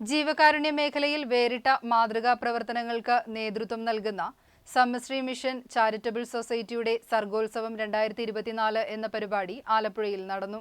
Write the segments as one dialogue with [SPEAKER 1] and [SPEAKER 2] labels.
[SPEAKER 1] ജീവകാരുണ്യ മേഖലയിൽ വേറിട്ട മാതൃകാ പ്രവർത്തനങ്ങൾക്ക് നേതൃത്വം നൽകുന്ന സമശ്രീ മിഷൻ ചാരിറ്റബിൾ സൊസൈറ്റിയുടെ സർഗോത്സവം രണ്ടായിരത്തി ഇരുപത്തിനാല് എന്ന പരിപാടി ആലപ്പുഴയിൽ നടന്നു.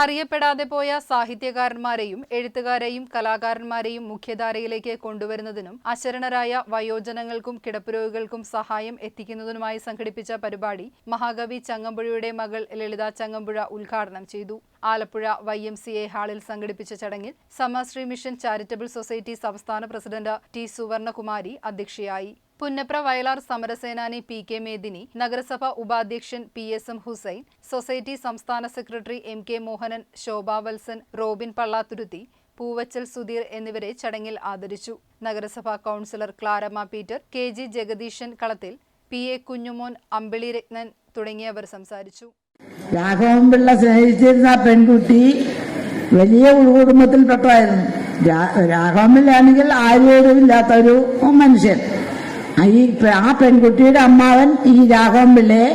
[SPEAKER 1] അറിയപ്പെടാതെ പോയ സാഹിത്യകാരന്മാരെയും എഴുത്തുകാരെയും കലാകാരന്മാരെയും മുഖ്യധാരയിലേക്ക് കൊണ്ടുവരുന്നതിനും അശരണരായ വയോജനങ്ങൾക്കും കിടപ്പുരോഗികൾക്കും സഹായം എത്തിക്കുന്നതിനുമായി സംഘടിപ്പിച്ച പരിപാടി മഹാകവി ചങ്ങമ്പുഴയുടെ മകൾ ലളിത ചങ്ങമ്പുഴ ഉദ്ഘാടനം ചെയ്തു. Alappuzha Y M C A ഹാളിൽ സംഘടിപ്പിച്ച ചടങ്ങിൽ സമശ്രീ മിഷൻ ചാരിറ്റബിൾ സൊസൈറ്റി സംസ്ഥാന പ്രസിഡന്റ് ടി സുവർണകുമാരി അധ്യക്ഷയായി. പുന്നപ്ര വയലാർ സമരസേനാനി പി കെ മേദിനി നഗരസഭ ഉപാധ്യക്ഷൻ P S M Hussain society സംസ്ഥാന secretary M K Mohanan Shobhavalsan Robin Pallathuruthy Poovachal Sudheer എന്നിവരെ ചടങ്ങിൽ ആദരിച്ചു. നഗരസഭാ councillor Claramma Peter K G Jagadeesan Kalathil P A Kunjumon Ambili Rathnan തുടങ്ങിയവർ സംസാരിച്ചു.
[SPEAKER 2] രാഘവൻപിള്ള സ്നേഹിച്ചിരുന്ന പെൺകുട്ടി വലിയ ഉൾകുടുംബത്തിൽപ്പെട്ടതായിരുന്നു രാ- രാഘവൻപിള്ളയാണെങ്കിൽ ആരോരും ഇല്ലാത്ത ഒരു മനുഷ്യൻ. ഈ ആ പെൺകുട്ടിയുടെ അമ്മാവൻ ഈ രാഘവൻ പിള്ളയെ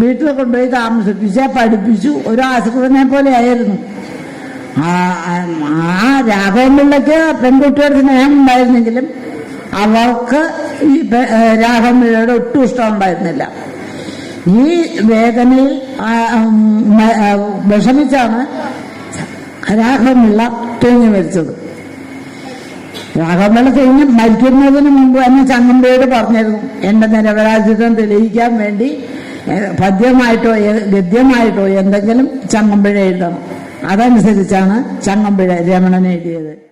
[SPEAKER 2] വീട്ടിൽ കൊണ്ടുപോയി താമസിപ്പിച്ച് പഠിപ്പിച്ചു. ഒരു ആശുപത്രിനെ പോലെ ആയിരുന്നു. ആ ആ രാഘവൻപിള്ളയ്ക്ക് പെൺകുട്ടിയുടെ സ്നേഹം ഉണ്ടായിരുന്നെങ്കിലും അവർക്ക് ഈ രാഘവൻ രാഘവൻപിള്ളയുടെ ഒട്ടും ഇഷ്ടം ഉണ്ടായിരുന്നില്ല ഈ വേദനയിൽ വിഷമിച്ചാണ് രാഘവൻ പിള്ള തൂങ്ങി മരിച്ചത്. രാഘവൻപിള്ള സൈന്യം മരിക്കുന്നതിന് മുമ്പ് തന്നെ ചങ്ങമ്പയോട് പറഞ്ഞിരുന്നു. എന്റെ നിരപരാജിത്വം തെളിയിക്കാൻ വേണ്ടി പദ്യമായിട്ടോ ഗദ്യമായിട്ടോ എന്തെങ്കിലും ചങ്ങമ്പുഴ എഴുതണം. അതനുസരിച്ചാണ് ചങ്ങമ്പുഴ രമണൻ എഴുതിയത്.